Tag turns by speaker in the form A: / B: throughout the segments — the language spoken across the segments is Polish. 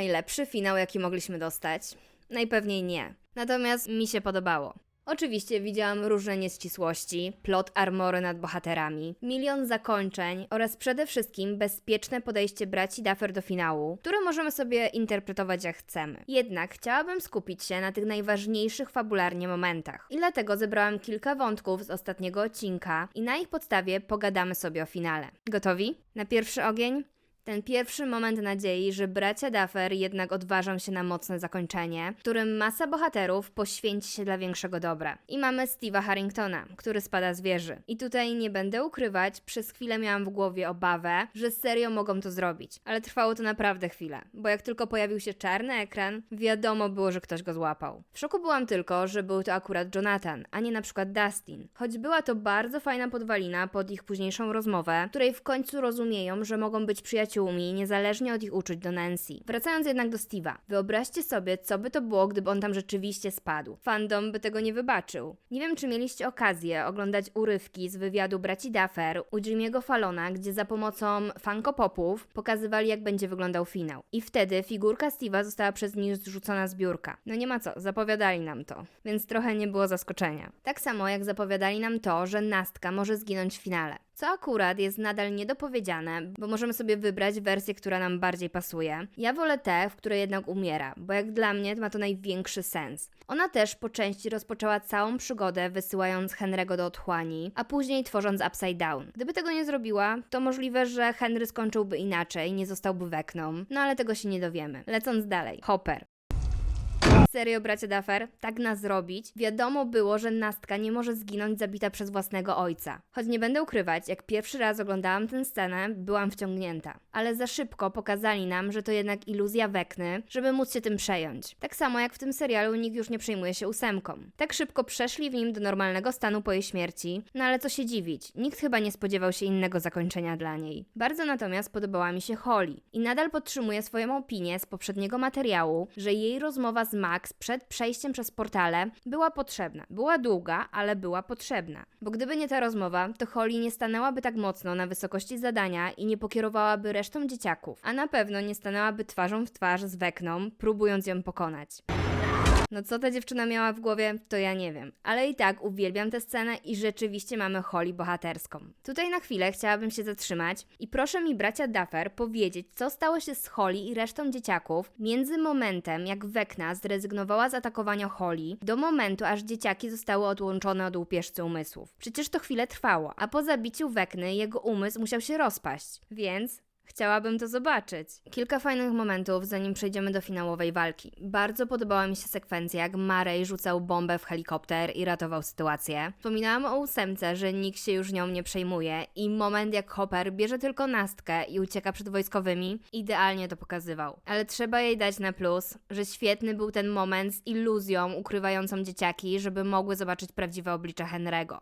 A: najlepszy finał, jaki mogliśmy dostać? Najpewniej nie. Natomiast mi się podobało. Oczywiście widziałam różne nieścisłości, plot armory nad bohaterami, milion zakończeń oraz przede wszystkim bezpieczne podejście braci Duffer do finału, które możemy sobie interpretować jak chcemy. Jednak chciałabym skupić się na tych najważniejszych fabularnie momentach. I dlatego zebrałam kilka wątków z ostatniego odcinka i na ich podstawie pogadamy sobie o finale. Gotowi? Na pierwszy ogień? Ten pierwszy moment nadziei, że bracia Duffer jednak odważą się na mocne zakończenie, którym masa bohaterów poświęci się dla większego dobra. I mamy Steve'a Harringtona, który spada z wieży. I tutaj nie będę ukrywać, przez chwilę miałam w głowie obawę, że serio mogą to zrobić. Ale trwało to naprawdę chwilę, bo jak tylko pojawił się czarny ekran, wiadomo było, że ktoś go złapał. W szoku byłam tylko, że był to akurat Jonathan, a nie na przykład Dustin. Choć była to bardzo fajna podwalina pod ich późniejszą rozmowę, której w końcu rozumieją, że mogą być przyjaciółmi niezależnie od ich uczuć do Nancy. Wracając jednak do Steve'a. Wyobraźcie sobie, co by to było, gdyby on tam rzeczywiście spadł. Fandom by tego nie wybaczył. Nie wiem, czy mieliście okazję oglądać urywki z wywiadu braci Duffer u Jimmy'ego Fallona, gdzie za pomocą Funko Popów pokazywali, jak będzie wyglądał finał. I wtedy figurka Steve'a została przez nich zrzucona z biurka. No nie ma co, zapowiadali nam to, więc trochę nie było zaskoczenia. Tak samo jak zapowiadali nam to, że Nastka może zginąć w finale. Co akurat jest nadal niedopowiedziane, bo możemy sobie wybrać wersję, która nam bardziej pasuje. Ja wolę tę, w której jednak umiera, bo jak dla mnie ma to największy sens. Ona też po części rozpoczęła całą przygodę wysyłając Henry'ego do otchłani, a później tworząc Upside Down. Gdyby tego nie zrobiła, to możliwe, że Henry skończyłby inaczej, nie zostałby Wekną, no ale tego się nie dowiemy. Lecąc dalej. Hopper. Serio, bracie Duffer? Tak nas zrobić? Wiadomo było, że Nastka nie może zginąć zabita przez własnego ojca. Choć nie będę ukrywać, jak pierwszy raz oglądałam tę scenę, byłam wciągnięta. Ale za szybko pokazali nam, że to jednak iluzja Wekny, żeby móc się tym przejąć. Tak samo jak w tym serialu nikt już nie przejmuje się ósemką. Tak szybko przeszli w nim do normalnego stanu po jej śmierci, no ale co się dziwić, nikt chyba nie spodziewał się innego zakończenia dla niej. Bardzo natomiast podobała mi się Holly i nadal podtrzymuję swoją opinię z poprzedniego materiału, że jej rozmowa z Max przed przejściem przez portale była potrzebna. Była długa, ale była potrzebna. Bo gdyby nie ta rozmowa, to Holly nie stanęłaby tak mocno na wysokości zadania i nie pokierowałaby resztą dzieciaków, a na pewno nie stanęłaby twarzą w twarz z Wekną, próbując ją pokonać. No co ta dziewczyna miała w głowie, to ja nie wiem. Ale i tak uwielbiam tę scenę i rzeczywiście mamy Holly bohaterską. Tutaj na chwilę chciałabym się zatrzymać i proszę mi bracia Duffer powiedzieć, co stało się z Holly i resztą dzieciaków między momentem, jak Wekna zrezygnowała z atakowania Holly, do momentu, aż dzieciaki zostały odłączone od łupieżcy umysłów. Przecież to chwilę trwało, a po zabiciu Wekny jego umysł musiał się rozpaść. Więc Chciałabym to zobaczyć. Kilka fajnych momentów, zanim przejdziemy do finałowej walki. Bardzo podobała mi się sekwencja, jak Marej rzucał bombę w helikopter i ratował sytuację. Wspominałam o ósemce, że nikt się już nią nie przejmuje i moment, jak Hopper bierze tylko nastkę i ucieka przed wojskowymi, idealnie to pokazywał. Ale trzeba jej dać na plus, że świetny był ten moment z iluzją ukrywającą dzieciaki, żeby mogły zobaczyć prawdziwe oblicze Henry'ego.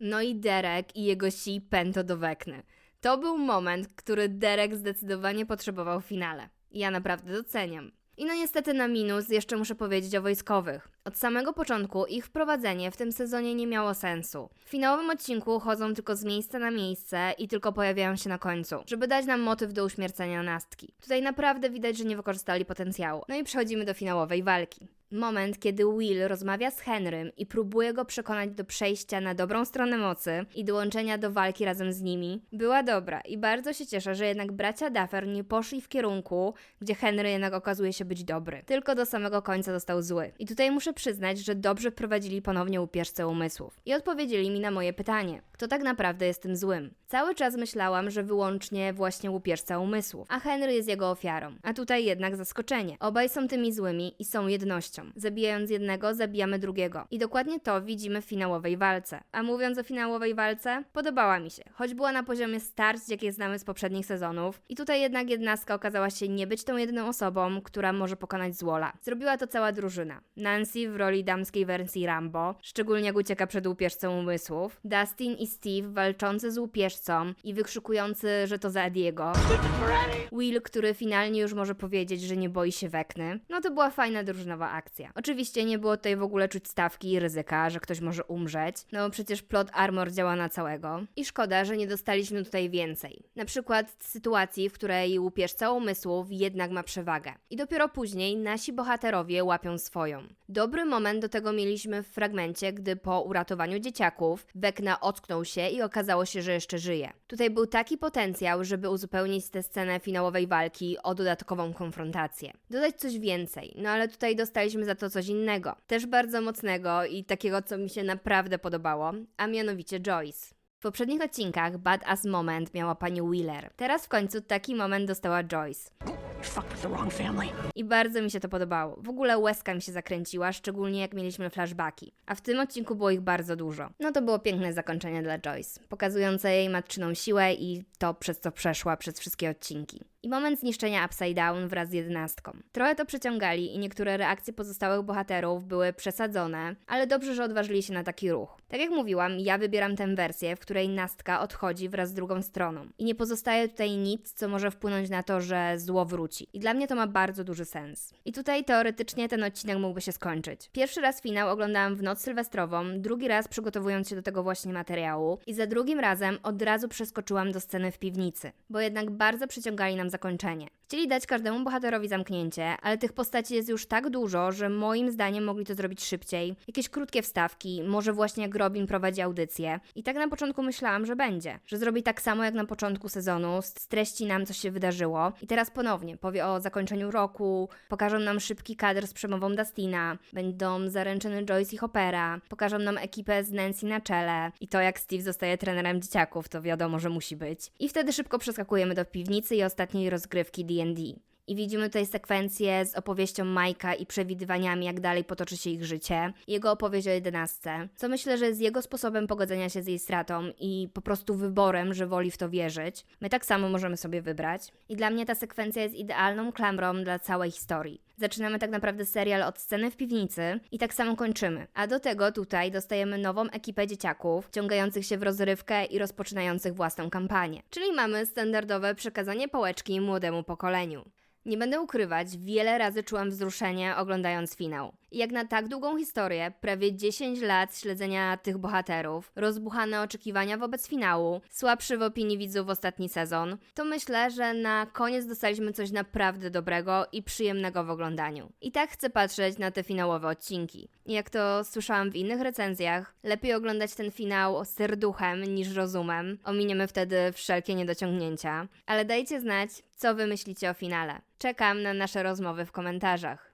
A: No i Derek i jego si pęto do Wekny. To był moment, który Derek zdecydowanie potrzebował w finale. Ja naprawdę doceniam. I no niestety na minus jeszcze muszę powiedzieć o wojskowych. Od samego początku ich wprowadzenie w tym sezonie nie miało sensu. W finałowym odcinku chodzą tylko z miejsca na miejsce i tylko pojawiają się na końcu, żeby dać nam motyw do uśmiercenia Nastki. Tutaj naprawdę widać, że nie wykorzystali potencjału. No i przechodzimy do finałowej walki. Moment, kiedy Will rozmawia z Henrym i próbuje go przekonać do przejścia na dobrą stronę mocy i dołączenia do walki razem z nimi, była dobra i bardzo się cieszę, że jednak bracia Duffer nie poszli w kierunku, gdzie Henry jednak okazuje się być dobry. Tylko do samego końca został zły. I tutaj muszę przyznać, że dobrze prowadzili ponownie upierzce umysłów. I odpowiedzieli mi na moje pytanie, kto tak naprawdę jest tym złym. Cały czas myślałam, że wyłącznie właśnie łupieżca umysłów, a Henry jest jego ofiarą. A tutaj jednak zaskoczenie. Obaj są tymi złymi i są jednością. Zabijając jednego, zabijamy drugiego. I dokładnie to widzimy w finałowej walce. A mówiąc o finałowej walce, podobała mi się, choć była na poziomie starć, jakie znamy z poprzednich sezonów. I tutaj jednak jednostka okazała się nie być tą jedyną osobą, która może pokonać Złola. Zrobiła to cała drużyna. Nancy, W roli damskiej wersji Rambo, szczególnie jak ucieka przed łupieżcą umysłów, Dustin i Steve walczący z łupieżcą i wykrzykujący, że to za Ediego, Will, który finalnie już może powiedzieć, że nie boi się Wekny. No to była fajna drużynowa akcja. Oczywiście nie było tutaj w ogóle czuć stawki i ryzyka, że ktoś może umrzeć, no bo przecież plot armor działa na całego. I szkoda, że nie dostaliśmy tutaj więcej. Na przykład sytuacji, w której łupieżca umysłów jednak ma przewagę. I dopiero później nasi bohaterowie łapią swoją. Dobry moment do tego mieliśmy w fragmencie, gdy po uratowaniu dzieciaków Wekna ocknął się i okazało się, że jeszcze żyje. Tutaj był taki potencjał, żeby uzupełnić tę scenę finałowej walki o dodatkową konfrontację. Dodać coś więcej, no ale tutaj dostaliśmy za to coś innego. Też bardzo mocnego i takiego, co mi się naprawdę podobało, a mianowicie Joyce. W poprzednich odcinkach Badass Moment miała pani Wheeler. Teraz w końcu taki moment dostała Joyce. I bardzo mi się to podobało. W ogóle łezka mi się zakręciła, szczególnie jak mieliśmy flashbacki. A w tym odcinku było ich bardzo dużo. No to było piękne zakończenie dla Joyce, pokazujące jej matczyną siłę i to, przez co przeszła przez wszystkie odcinki. I moment zniszczenia Upside Down wraz z jedenastką. Trochę to przeciągali i niektóre reakcje pozostałych bohaterów były przesadzone, ale dobrze, że odważyli się na taki ruch. Tak jak mówiłam, ja wybieram tę wersję, w której Nastka odchodzi wraz z drugą stroną. I nie pozostaje tutaj nic, co może wpłynąć na to, że zło wróci. I dla mnie to ma bardzo duży sens. I tutaj teoretycznie ten odcinek mógłby się skończyć. Pierwszy raz finał oglądałam w noc sylwestrową, drugi raz przygotowując się do tego właśnie materiału i za drugim razem od razu przeskoczyłam do sceny w piwnicy, bo jednak bardzo przyciągali nam zakończenie. Chcieli dać każdemu bohaterowi zamknięcie, ale tych postaci jest już tak dużo, że moim zdaniem mogli to zrobić szybciej. Jakieś krótkie wstawki, może właśnie jak Robin prowadzi audycję. I tak na początku myślałam, że będzie, że zrobi tak samo jak na początku sezonu, streści nam co się wydarzyło i teraz ponownie powie o zakończeniu roku, pokażą nam szybki kadr z przemową Dustina, będą zaręczyny Joyce i Hoppera, pokażą nam ekipę z Nancy na czele i to jak Steve zostaje trenerem dzieciaków, to wiadomo, że musi być. I wtedy szybko przeskakujemy do piwnicy i ostatniej rozgrywki D&D. D&D I widzimy tutaj sekwencję z opowieścią Majka i przewidywaniami, jak dalej potoczy się ich życie. Jego opowieść o jedenastce, co myślę, że jest jego sposobem pogodzenia się z jej stratą i po prostu wyborem, że woli w to wierzyć. My tak samo możemy sobie wybrać. I dla mnie ta sekwencja jest idealną klamrą dla całej historii. Zaczynamy tak naprawdę serial od sceny w piwnicy i tak samo kończymy. A do tego tutaj dostajemy nową ekipę dzieciaków, ciągających się w rozrywkę i rozpoczynających własną kampanię. Czyli mamy standardowe przekazanie pałeczki młodemu pokoleniu. Nie będę ukrywać, wiele razy czułam wzruszenie oglądając finał. Jak na tak długą historię, prawie 10 lat śledzenia tych bohaterów, rozbuchane oczekiwania wobec finału, słabszy w opinii widzów ostatni sezon, to myślę, że na koniec dostaliśmy coś naprawdę dobrego i przyjemnego w oglądaniu. I tak chcę patrzeć na te finałowe odcinki. Jak to słyszałam w innych recenzjach, lepiej oglądać ten finał serduchem niż rozumem. Ominiemy wtedy wszelkie niedociągnięcia. Ale dajcie znać, co wy myślicie o finale. Czekam na nasze rozmowy w komentarzach.